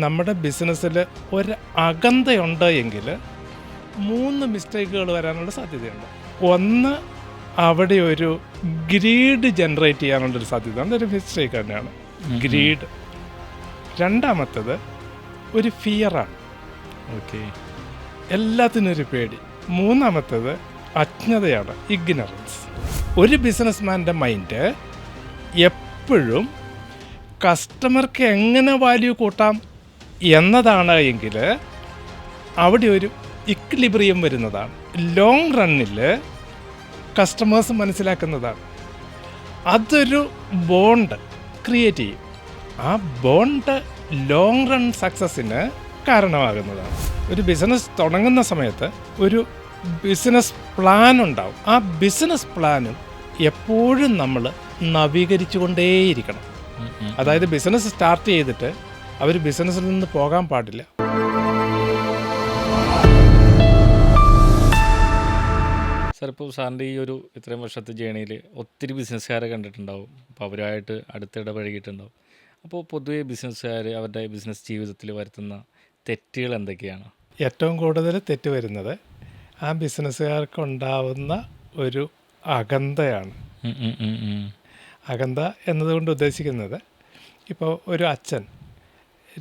നമ്മുടെ ബിസിനസ്സിൽ ഒരു അകന്തയുണ്ട് എങ്കിൽ മൂന്ന് മിസ്റ്റേക്കുകൾ വരാനുള്ള സാധ്യതയുണ്ട്. ഒന്ന് അവിടെ ഒരു ഗ്രീഡ് ജനറേറ്റ് ചെയ്യാനുള്ളൊരു സാധ്യത. അതൊരു മിസ്റ്റേക്ക് തന്നെയാണ്. ഗ്രീഡ്. രണ്ടാമത്തത് ഒരു ഫിയറാണ്. ഓക്കെ. എല്ലാത്തിനും ഒരു പേടി. മൂന്നാമത്തത് അജ്ഞതയാണ് ഇഗ്നറൻസ്. ഒരു ബിസിനസ്മാന്റെ മൈൻഡ് എപ്പോഴും കസ്റ്റമർക്ക് എങ്ങനെ വാല്യൂ കൂട്ടാം എന്നതാണ് എങ്കിൽ അവിടെ ഒരു ഇക്ലിബ്രിയം വരുന്നതാണ്. ലോങ് റണ്ണിൽ കസ്റ്റമേഴ്സ് മനസ്സിലാക്കുന്നതാണ്. അതൊരു ബോണ്ട് ക്രിയേറ്റ് ചെയ്യും. ആ ബോണ്ട് ലോങ് റൺ സക്സസ്സിന് കാരണമാകുന്നതാണ്. ഒരു ബിസിനസ് തുടങ്ങുന്ന സമയത്ത് ഒരു ബിസിനസ് പ്ലാൻ ഉണ്ടാവും. ആ ബിസിനസ് പ്ലാനും എപ്പോഴും നമ്മൾ നവീകരിച്ചുകൊണ്ടേയിരിക്കണം. അതായത് ബിസിനസ് സ്റ്റാർട്ട് ചെയ്തിട്ട് അവർ ബിസിനസ്സിൽ നിന്ന് പോകാൻ പാടില്ല. സാർ ഇപ്പോൾ സാറിന്റെ ഈ ഒരു ഇത്രയും വർഷത്തെ ജേണിയിൽ ഒത്തിരി ബിസിനസ്സുകാരെ കണ്ടിട്ടുണ്ടാവും. അപ്പോൾ അവരുമായിട്ട് അടുത്തിടപഴകിയിട്ടുണ്ടാവും. അപ്പോൾ പൊതുവേ ബിസിനസ്സുകാർ അവരുടെ ബിസിനസ് ജീവിതത്തിൽ വരുത്തുന്ന തെറ്റുകൾ എന്തൊക്കെയാണ്? ഏറ്റവും കൂടുതൽ തെറ്റ് വരുന്നത് ആ ബിസിനസ്സുകാർക്കുണ്ടാവുന്ന ഒരു അകന്തയാണ്. അകന്ത എന്നതുകൊണ്ട് ഉദ്ദേശിക്കുന്നത് ഇപ്പോൾ ഒരു അച്ഛൻ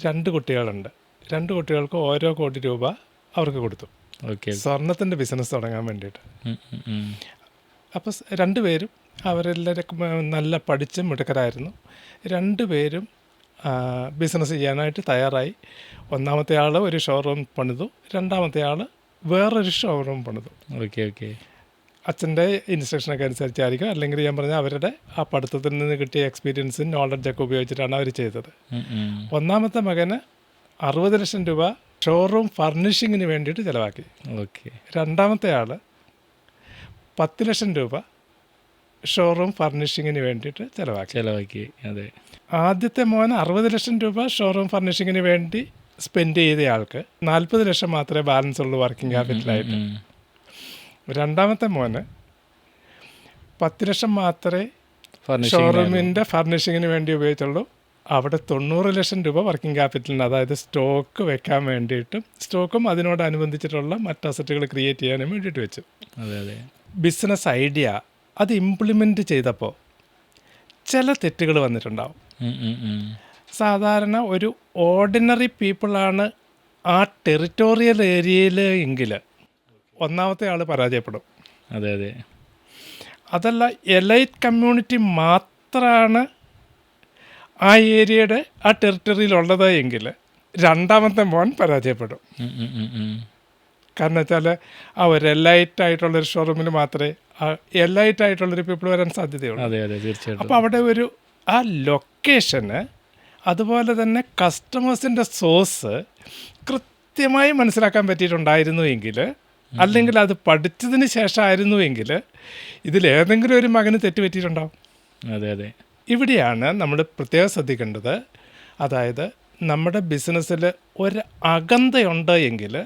രണ്ട് കുട്ടികളുണ്ട്. രണ്ട് കുട്ടികൾക്ക് ഓരോ കോടി രൂപ അവർക്ക് കൊടുത്തു. ഓക്കെ. സ്വർണത്തിന്റെ ബിസിനസ് തുടങ്ങാൻ വേണ്ടിയിട്ട്. അപ്പോൾ രണ്ടുപേരും അവരെല്ലാവരും നല്ല പഠിച്ച് മിടുക്കരായിരുന്നു. രണ്ടുപേരും ബിസിനസ് ചെയ്യാനായിട്ട് തയ്യാറായി. ഒന്നാമത്തെ ആൾ ഒരു ഷോറൂം പണിതു. രണ്ടാമത്തെ ആൾ വേറൊരു ഷോറൂം പണിതു. Okay okay. അച്ഛന്റെ ഇൻസ്ട്രക്ഷനൊക്കെ അനുസരിച്ചായിരിക്കും. അല്ലെങ്കിൽ ഞാൻ പറഞ്ഞ അവരുടെ ആ പഠിത്തത്തിൽ നിന്ന് കിട്ടിയ എക്സ്പീരിയൻസും നോളജൊക്കെ ഉപയോഗിച്ചിട്ടാണ് അവർ ചെയ്തത്. ഒന്നാമത്തെ മകന് അറുപത് ലക്ഷം രൂപ ഷോറൂം ഫർണിഷിങ്ങിന് വേണ്ടിയിട്ട് ചിലവാക്കി. ഓക്കെ. രണ്ടാമത്തെ ആൾ പത്ത് ലക്ഷം രൂപ ഷോറൂം ഫർണിഷിങ്ങിന് വേണ്ടിയിട്ട് ചിലവാക്കി. ചിലവാക്കി അതെ. ആദ്യത്തെ മോൻ അറുപത് ലക്ഷം രൂപ ഷോറൂം ഫർണിഷിങ്ങിന് വേണ്ടി സ്പെൻഡ് ചെയ്തയാൾക്ക് നാൽപ്പത് ലക്ഷം മാത്രമേ ബാലൻസ് ഉള്ളൂ വർക്കിംഗ് ക്യാപിറ്റലായിട്ട്. രണ്ടാമത്തെ മോന് പത്ത് ലക്ഷം മാത്രമേ ഷോറൂമിന്റെ ഫർണിഷിങ്ങിന് വേണ്ടി. ഉപയോഗിച്ചുള്ളൂ. അവിടെ തൊണ്ണൂറ് ലക്ഷം രൂപ വർക്കിംഗ് ക്യാപിറ്റലിന് അതായത് സ്റ്റോക്ക് വെക്കാൻ വേണ്ടിയിട്ടും സ്റ്റോക്കും അതിനോടനുബന്ധിച്ചിട്ടുള്ള മറ്റ് അസറ്റുകൾ ക്രിയേറ്റ് ചെയ്യാനും വേണ്ടിയിട്ട് വെച്ചു. അതെ അതെ. ബിസിനസ് ഐഡിയ അത് ഇംപ്ലിമെന്റ് ചെയ്തപ്പോൾ ചില തെറ്റുകൾ വന്നിട്ടുണ്ടാവും. സാധാരണ ഒരു ഓർഡിനറി പീപ്പിളാണ് ആ ടെറിറ്റോറിയൽ ഏരിയയിൽ എങ്കിൽ ഒന്നാമത്തെ ആൾ പരാജയപ്പെടും. അതെ അതെ. അതല്ല എലൈറ്റ് കമ്മ്യൂണിറ്റി മാത്രമാണ് ആ ഏരിയയുടെ ആ ടെറിട്ടറിയിലുള്ളത് എങ്കിൽ രണ്ടാമത്തെ മോൻ പരാജയപ്പെടും. കാരണം വെച്ചാൽ ആ ഒരു എലൈറ്റ് ആയിട്ടുള്ളൊരു ഷോറൂമിൽ മാത്രമേ ആ എലൈറ്റ് ആയിട്ടുള്ളൊരു പീപ്പിൾ വരാൻ സാധ്യതയുള്ളൂ. അതെ അതെ തീർച്ചയായിട്ടും. അപ്പോൾ അവിടെ ഒരു ആ ലൊക്കേഷന് അതുപോലെ തന്നെ കസ്റ്റമേഴ്സിന്റെ സോഴ്സ് കൃത്യമായി മനസ്സിലാക്കാൻ പറ്റിയിട്ടുണ്ടായിരുന്നു എങ്കിൽ അല്ലെങ്കിൽ അത് പഠിച്ചതിന് ശേഷമായിരുന്നു എങ്കിൽ ഇതിലേതെങ്കിലും ഒരു മകന് തെറ്റ് പറ്റിയിട്ടുണ്ടാവും അതെ അതെ. ഇവിടെയാണ് നമ്മൾ പ്രത്യേകം ശ്രദ്ധിക്കേണ്ടത്. അതായത് നമ്മുടെ ബിസിനസ്സിൽ ഒരു അകന്തയുണ്ട് എങ്കിൽ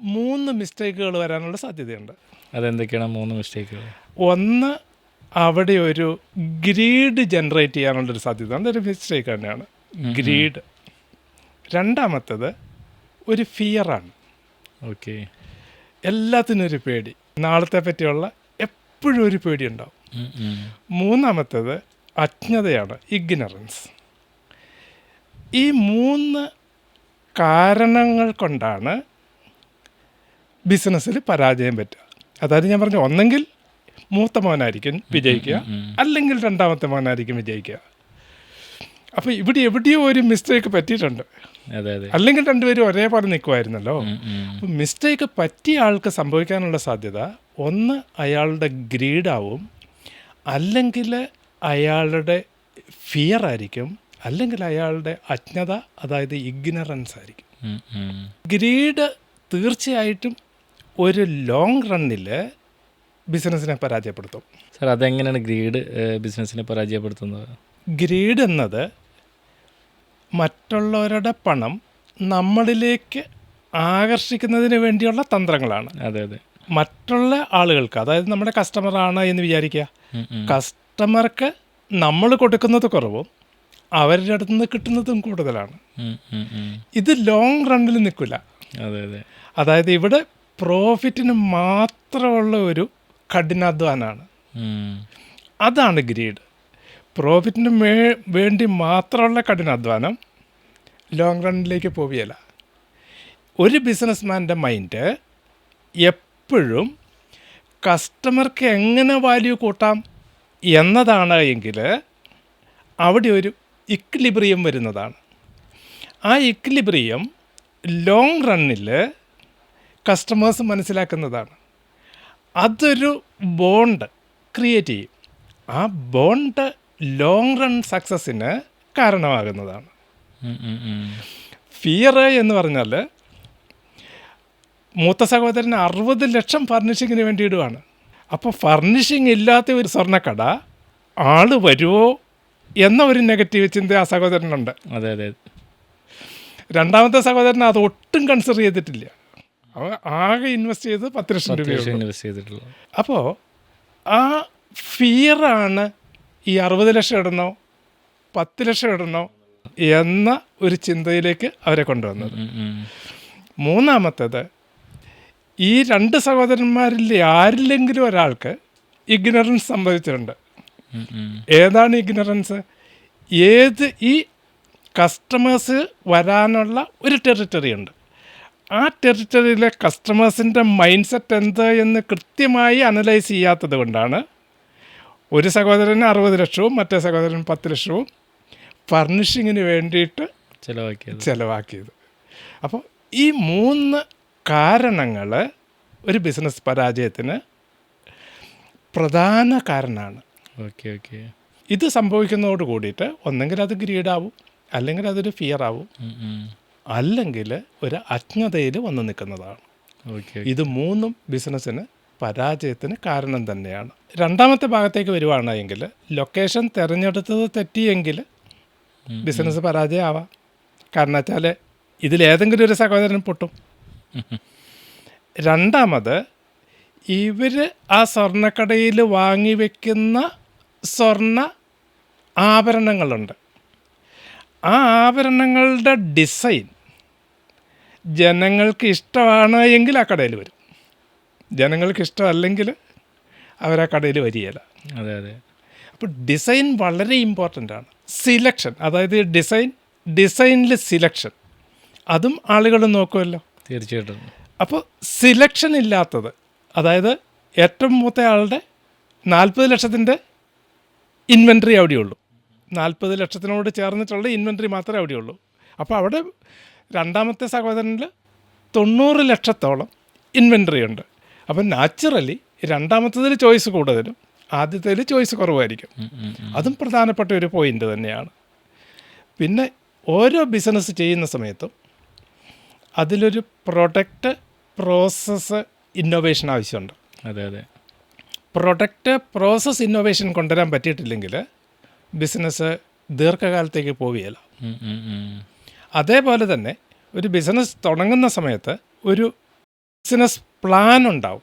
മൂന്ന് മിസ്റ്റേക്കുകൾ വരാനുള്ള സാധ്യതയുണ്ട്. അതെന്തൊക്കെയാണ് മൂന്ന് മിസ്റ്റേക്കുകൾ? ഒന്ന് അവിടെ ഒരു ഗ്രീഡ് ജനറേറ്റ് ചെയ്യാനുള്ളൊരു സാധ്യത. അതൊരു മിസ്റ്റേക്ക് തന്നെയാണ്. ഗ്രീഡ്. രണ്ടാമത്തത് ഒരു ഫിയറാണ്. ഓക്കെ. എല്ലാത്തിനും ഒരു പേടി. നാളത്തെ പറ്റിയുള്ള എപ്പോഴും ഒരു പേടി ഉണ്ടാവും. മൂന്നാമത്തേത് അജ്ഞതയാണ് ഇഗ്നറൻസ് ഈ മൂന്ന് കാരണങ്ങൾ കൊണ്ടാണ് ബിസിനസ്സിൽ പരാജയം പറ്റുക. അതായത് ഞാൻ പറഞ്ഞു ഒന്നെങ്കിൽ മൂത്ത മോനായിരിക്കും വിജയിക്കുക അല്ലെങ്കിൽ രണ്ടാമത്തെ മോനായിരിക്കും വിജയിക്കുക. അപ്പോൾ ഇവിടെ എവിടെയോ ഒരു മിസ്റ്റേക്ക് പറ്റിയിട്ടുണ്ട്. അല്ലെങ്കിൽ രണ്ടുപേരും ഒരേപോലെ നിൽക്കുമായിരുന്നല്ലോ ഉം. മിസ്റ്റേക്ക് പറ്റിയ ആൾക്ക് സംഭവിക്കാനുള്ള സാധ്യത ഒന്ന് അയാളുടെ ഗ്രീഡാവും അല്ലെങ്കിൽ അയാളുടെ ഫിയർ ആയിരിക്കും അല്ലെങ്കിൽ അയാളുടെ അജ്ഞത അതായത് ഇഗ്നറൻസ് ആയിരിക്കും. ഗ്രീഡ് തീർച്ചയായിട്ടും ഒരു ലോങ് റണ്ണിൽ ബിസിനസ്സിനെ പരാജയപ്പെടുത്തും. സാർ അതെങ്ങനെയാണ് ഗ്രീഡ് ബിസിനസ്സിനെ പരാജയപ്പെടുത്തുന്നത്? ഗ്രീഡ് എന്നത് മറ്റുള്ളവരുടെ പണം നമ്മളിലേക്ക് ആകർഷിക്കുന്നതിന് വേണ്ടിയുള്ള തന്ത്രങ്ങളാണ്. അതെ അതെ. മറ്റുള്ള ആളുകൾക്ക് അതായത് നമ്മുടെ കസ്റ്റമർ ആണ് എന്ന് വിചാരിക്കുക. കസ്റ്റമർക്ക് നമ്മൾ കൊടുക്കുന്നത് കുറവും അവരുടെ അടുത്ത് നിന്ന് കിട്ടുന്നതും കൂടുതലാണ്. ഇത് ലോങ് റണ്ണിൽ നിൽക്കില്ല. അതെ അതെ. അതായത് ഇവിടെ പ്രോഫിറ്റിന് മാത്രമുള്ള ഒരു കഠിനാധ്വാനാണ് അതാണ് ഗ്രീഡ് പ്രോഫിറ്റിന് മേ വേണ്ടി മാത്രമുള്ള കഠിനാധ്വാനം ലോങ് റണ്ണിലേക്ക് പോവുകയില്ല. ഒരു ബിസിനസ്മാന്റെ മൈൻഡ് എപ്പോഴും കസ്റ്റമർക്ക് എങ്ങനെ വാല്യൂ കൂട്ടാം എന്നതാണ് എങ്കിൽ അവിടെ ഒരു ഇക്ലിബ്രിയം വരുന്നതാണ്. ആ ഇക്ലിബ്രിയം ലോങ് റണ്ണിൽ കസ്റ്റമേഴ്സ് മനസ്സിലാക്കുന്നതാണ്. അതൊരു ബോണ്ട് ക്രിയേറ്റ് ചെയ്യും. ആ ബോണ്ട് ലോങ് റൺ സക്സസ്സിന് കാരണമാകുന്നതാണ്. ഫിയർ എന്ന് പറഞ്ഞാൽ മൂത്ത സഹോദരൻ അറുപത് ലക്ഷം ഫർണിഷിങ്ങിന് വേണ്ടി ഇടുവാണ്. അപ്പോൾ ഫർണിഷിങ് ഇല്ലാത്ത ഒരു സ്വർണക്കട ആൾ വരുമോ എന്ന ഒരു നെഗറ്റീവ് ചിന്ത ആ സഹോദരനുണ്ട്. അതെ അതെ. രണ്ടാമത്തെ സഹോദരൻ അത് ഒട്ടും കൺസിഡർ ചെയ്തിട്ടില്ല. അവൻ ആകെ ഇൻവെസ്റ്റ് ചെയ്ത് പത്ത് ലക്ഷം രൂപ ഇൻവെസ്റ്റ് ചെയ്തിട്ടുള്ളൂ. അപ്പോൾ ആ ഫിയറാണ് ഈ അറുപത് ലക്ഷം ഇടണോ? പത്ത് ലക്ഷം ഇടണോ? എന്ന ഒരു ചിന്തയിലേക്ക് അവരെ കൊണ്ടുവന്നത്. മൂന്നാമത്തേത് ഈ രണ്ട് സഹോദരന്മാരിൽ ആരില്ലെങ്കിലും ഒരാൾക്ക് ഇഗ്നറൻസ് സംഭവിച്ചിട്ടുണ്ട്. ഏതാണ് ഇഗ്നറൻസ്? ഏത് ഈ കസ്റ്റമേഴ്സ് വരാനുള്ള ഒരു ടെറിട്ടറി ഉണ്ട്. ആ ടെറിട്ടറിയിലെ കസ്റ്റമേഴ്സിന്റെ മൈൻഡ് സെറ്റ് എന്ത് എന്ന് കൃത്യമായി അനലൈസ് ചെയ്യാത്തത് കൊണ്ടാണ് ഒരു സഹോദരന് അറുപത് ലക്ഷവും മറ്റേ സഹോദരൻ പത്ത് ലക്ഷവും ഫർണിഷിങ്ങിന് വേണ്ടിയിട്ട് ചിലവാക്കിയത്. ചിലവാക്കിയത്. അപ്പോൾ ഈ മൂന്ന് കാരണങ്ങൾ ഒരു ബിസിനസ് പരാജയത്തിന് പ്രധാന കാരണമാണ് ഓക്കെ ഓക്കെ. ഇത് സംഭവിക്കുന്നതോട് കൂടിയിട്ട് ഒന്നെങ്കിൽ അത് ഗ്രീഡാവും അല്ലെങ്കിൽ അതൊരു ഫിയർ ആവും. അല്ലെങ്കിൽ ഒരു അജ്ഞതയിൽ വന്ന് നിൽക്കുന്നതാണ്. ഓക്കെ. ഇത് മൂന്നും ബിസിനസ്സിന് പരാജയത്തിന് കാരണം തന്നെയാണ്. രണ്ടാമത്തെ ഭാഗത്തേക്ക് വരുവാണെങ്കിൽ ലൊക്കേഷൻ തിരഞ്ഞെടുത്തത് തെറ്റിയെങ്കിൽ ബിസിനസ് പരാജയമാവാം. കാരണം വെച്ചാൽ ഇതിലേതെങ്കിലും ഒരു സഹോദരൻ പൊട്ടും. രണ്ടാമത് ഇവർ ആ സ്വർണക്കടയിൽ വാങ്ങി വെക്കുന്ന സ്വർണ ആഭരണങ്ങളുണ്ട്. ആ ആഭരണങ്ങളുടെ ഡിസൈൻ ജനങ്ങൾക്ക് ഇഷ്ടമാണ് എങ്കിൽ ആ കടയിൽ വരും. ജനങ്ങൾക്ക് ഇഷ്ടമല്ലെങ്കിൽ അവർ ആ കടയിൽ വരികയില്ല. അതെ അതെ. അപ്പോൾ ഡിസൈൻ വളരെ ഇമ്പോർട്ടന്റ് ആണ്. സിലക്ഷൻ അതായത് ഡിസൈൻ ഡിസൈനിൽ സിലക്ഷൻ അതും ആളുകൾ നോക്കുമല്ലോ. തീർച്ചയായിട്ടും. അപ്പോൾ സിലക്ഷൻ ഇല്ലാത്തത് അതായത് ഏറ്റവും മൂത്ത ആളുടെ നാൽപ്പത് ലക്ഷത്തിന്റെ ഇൻവെൻട്രി അവിടെയുള്ളൂ നാൽപ്പത് ലക്ഷത്തിനോട് ചേർന്നിട്ടുള്ള ഇൻവെൻട്രി മാത്രമേ അവിടെയുള്ളൂ അപ്പോൾ അവിടെ രണ്ടാമത്തെ സഹോദരനിൽ തൊണ്ണൂറ് ലക്ഷത്തോളം ഇൻവെൻട്രി ഉണ്ട്. അപ്പം നാച്ചുറലി രണ്ടാമത്തതിൽ ചോയ്സ് കൂടുതലും ആദ്യത്തേതിൽ ചോയ്സ് കുറവായിരിക്കും. അതും പ്രധാനപ്പെട്ട ഒരു പോയിന്റ് തന്നെയാണ്. പിന്നെ ഓരോ ബിസിനസ് ചെയ്യുന്ന സമയത്തും അതിലൊരു പ്രൊഡക്റ്റ് പ്രോസസ്സ് ഇന്നോവേഷൻ ആവശ്യമുണ്ട്. അതെ അതെ. പ്രൊഡക്റ്റ് പ്രോസസ്സ് ഇന്നോവേഷൻ കൊണ്ടുവരാൻ പറ്റിയിട്ടില്ലെങ്കിൽ ബിസിനസ് ദീർഘകാലത്തേക്ക് പോവുകയില്ല. അതേപോലെ തന്നെ ഒരു ബിസിനസ് തുടങ്ങുന്ന സമയത്ത് ഒരു ബിസിനസ് പ്ലാൻ ഉണ്ടാവും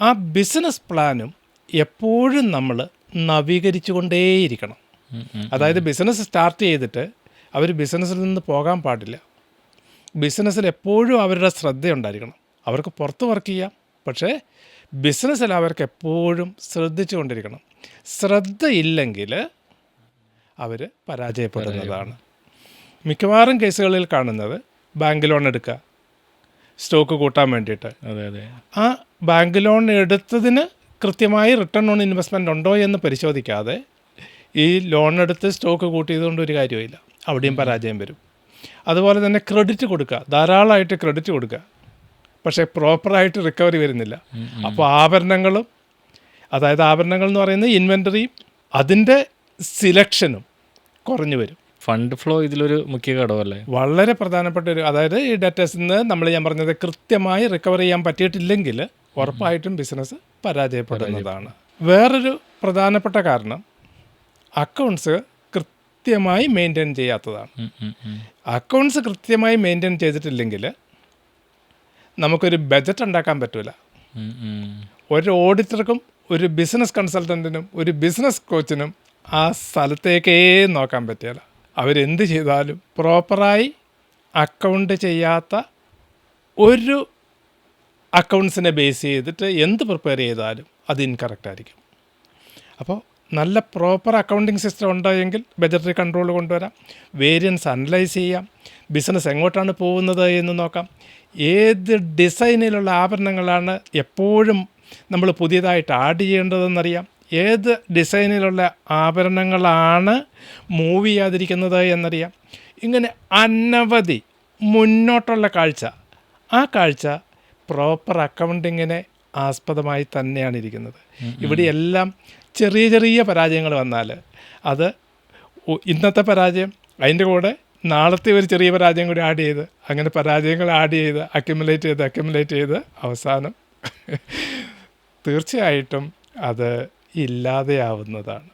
ആ ബിസിനസ് പ്ലാനും എപ്പോഴും നമ്മൾ നവീകരിച്ചുകൊണ്ടേയിരിക്കണം. ഉം, ഉം. അതായത് ബിസിനസ് സ്റ്റാർട്ട് ചെയ്തിട്ട് അവർ ബിസിനസ്സിൽ നിന്ന് പോകാൻ പാടില്ല. ബിസിനസ്സിൽ എപ്പോഴും അവരുടെ ശ്രദ്ധയുണ്ടായിരിക്കണം. അവർക്ക് പുറത്ത് വർക്ക് ചെയ്യാം. പക്ഷേ ബിസിനസ്സിൽ അവർക്ക് എപ്പോഴും ശ്രദ്ധിച്ചു കൊണ്ടിരിക്കണം ശ്രദ്ധയില്ലെങ്കിൽ അവർ പരാജയപ്പെടുന്നതാണ്. മിക്കവാറും കേസുകളിൽ കാണുന്നത് ബാങ്ക് ലോൺ എടുക്കുക സ്റ്റോക്ക് കൂട്ടാൻ വേണ്ടിയിട്ട്. അതെ അതെ. ആ ബാങ്ക് ലോൺ എടുത്തതിന് കൃത്യമായി റിട്ടേൺ ഓൺ ഇൻവെസ്റ്റ്മെന്റ് ഉണ്ടോ എന്ന് പരിശോധിക്കാതെ ഈ ലോൺ എടുത്ത് സ്റ്റോക്ക് കൂട്ടിയതുകൊണ്ട് ഒരു കാര്യമില്ല അവിടെയും പരാജയം വരും. അതുപോലെ തന്നെ ക്രെഡിറ്റ് കൊടുക്കുക. ധാരാളമായിട്ട് ക്രെഡിറ്റ് കൊടുക്കുക. പക്ഷേ പ്രോപ്പറായിട്ട് റിക്കവറി വരുന്നില്ല. അപ്പോൾ ആഭരണങ്ങളും അതായത് ആഭരണങ്ങൾ എന്ന് പറയുന്നത് ഇൻവെന്ററിയും അതിന്റെ സിലക്ഷനും കുറഞ്ഞു വരും. ഫണ്ട് ഫ്ലോ ഇതിലൊരു മുഖ്യ ഘടകമല്ലേ? വളരെ പ്രധാനപ്പെട്ട ഒരു അതായത് ഈ ഡേറ്റസിൽ നിന്ന് നമ്മൾ ഞാൻ പറഞ്ഞത് കൃത്യമായി റിക്കവർ ചെയ്യാൻ പറ്റിയിട്ടില്ലെങ്കിൽ ഉറപ്പായിട്ടും ബിസിനസ് പരാജയപ്പെടുന്നതാണ്. വേറൊരു പ്രധാനപ്പെട്ട കാരണം അക്കൗണ്ട്സ് കൃത്യമായി മെയിന്റെയിൻ ചെയ്യാത്തതാണ്. അക്കൗണ്ട്സ് കൃത്യമായി മെയിന്റെയിൻ ചെയ്തിട്ടില്ലെങ്കിൽ നമുക്കൊരു ബജറ്റ് ഉണ്ടാക്കാൻ പറ്റില്ല. ഒരു ഓഡിറ്റർക്കും ഒരു ബിസിനസ് കൺസൾട്ടന്റിനും ഒരു ബിസിനസ് കോച്ചിനും ആ സ്ഥലത്തേക്കേ നോക്കാൻ പറ്റില്ല. അവരെന്ത് ചെയ്താലും പ്രോപ്പറായി അക്കൗണ്ട് ചെയ്യാത്ത ഒരു അക്കൗണ്ട്സിനെ ബേസ് ചെയ്തിട്ട് എന്ത് പ്രിപ്പയർ ചെയ്താലും അത് ഇൻകറക്റ്റ് ആയിരിക്കും. അപ്പോൾ നല്ല പ്രോപ്പർ അക്കൗണ്ടിങ് സിസ്റ്റം ഉണ്ടായെങ്കിൽ ബജറ്ററി കൺട്രോൾ കൊണ്ടുവരാം. വേരിയൻസ് അനലൈസ് ചെയ്യാം. ബിസിനസ് എങ്ങോട്ടാണ് പോകുന്നത് എന്ന് നോക്കാം. ഏത് ഡിസൈനിലുള്ള ആഭരണങ്ങളാണ് എപ്പോഴും നമ്മൾ പുതിയതായിട്ട് ആഡ് ചെയ്യേണ്ടതെന്നറിയാം. ഏത് ഡിസൈനിലുള്ള ആഭരണങ്ങളാണ് മൂവ് ചെയ്യാതിരിക്കുന്നത് എന്നറിയാം. ഇങ്ങനെ അനവധി മുന്നോട്ടുള്ള കാഴ്ച. ആ കാഴ്ച പ്രോപ്പർ അക്കൗണ്ടിങ്ങിനെ ആസ്പദമായി തന്നെയാണ് ഇരിക്കുന്നത്. ഇവിടെ എല്ലാം ചെറിയ ചെറിയ പരാജയങ്ങൾ വന്നാൽ അത് ഇന്നത്തെ പരാജയം അതിന്റെ കൂടെ നാളത്തെ ഒരു ചെറിയ പരാജയം കൂടി ആഡ് ചെയ്ത് അങ്ങനെ പരാജയങ്ങൾ ആഡ് ചെയ്ത് അക്യുമുലേറ്റ് ചെയ്ത് അക്യുമുലേറ്റ് ചെയ്ത് അവസാനം തീർച്ചയായിട്ടും അത് ഇല്ലാതെയാവുന്നതാണ്.